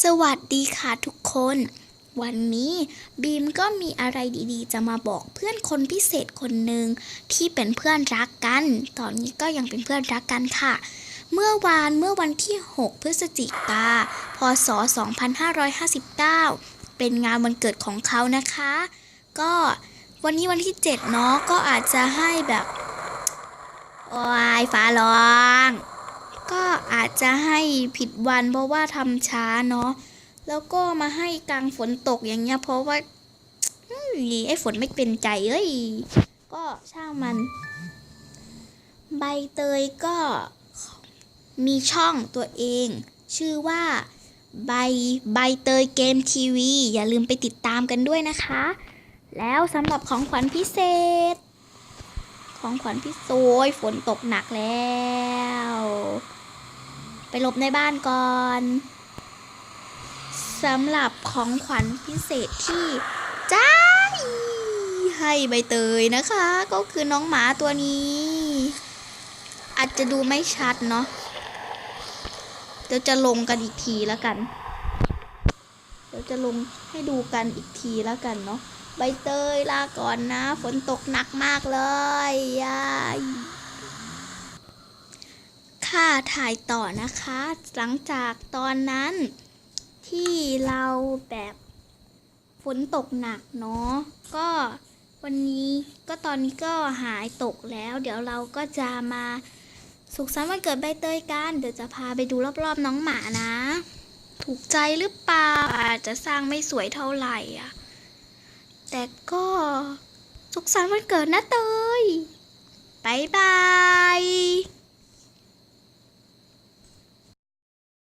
สวัสดีค่ะทุกคน วันนี้บีมก็มีอะไรดีๆ จะมาบอกเพื่อนคนพิเศษคนหนึ่งที่เป็นเพื่อนรักกัน ตอนนี้ก็ยังเป็นเพื่อนรักกันค่ะ เมื่อวานเมื่อวันที่ 6 พฤศจิกา พศ 2559 เป็นงานวันเกิดของเขานะคะ ก็วันนี้วันที่ 7 เนาะก็อาจจะให้แบบ โอ้ยฟ้าร้อง ก็อาจจะให้ผิดวันเพราะว่าทำช้าเนาะแล้วก็มาให้กลางฝนตกอย่างเงี้ย เพราะว่าไอ้ฝนไม่เป็นใจเอ้ยก็ช่างมัน ใบเตยก็มีช่องตัวเอง ชื่อว่าใบใบเตยเกมทีวี อย่าลืมไปติดตามกันด้วยนะคะ แล้วสำหรับของขวัญพิเศษ ของขวัญพิโซยฝนตกหนักแล้ว ไปหลบในบ้านก่อนสำหรับของขวัญพิเศษที่จ้าให้ใบเตยนะคะ ก็คือน้องหมาตัวนี้ อาจจะดูไม่ชัดเนาะเดี๋ยวจะลงกันอีกทีแล้วกัน เดี๋ยวจะลงให้ดูกันอีกทีแล้วกันเนาะใบเตยลาก่อนนะ ฝนตกหนักมากเลยยาย ค่ะถ่ายต่อนะคะ หลังจากตอนนั้นที่เราแบบฝนตกหนักเนาะก็วันนี้ก็ตอนนี้ก็หายตกแล้ว เดี๋ยวเราก็จะมาสุขสันต์วันเกิดใบเตยกัน เดี๋ยวจะพาไปดูรอบๆน้องหมานะ ถูกใจหรือเปล่าอาจจะสร้างไม่สวยเท่าไหร่อะ แต่ก็สุขสันต์วันเกิดนะเตยบายบาย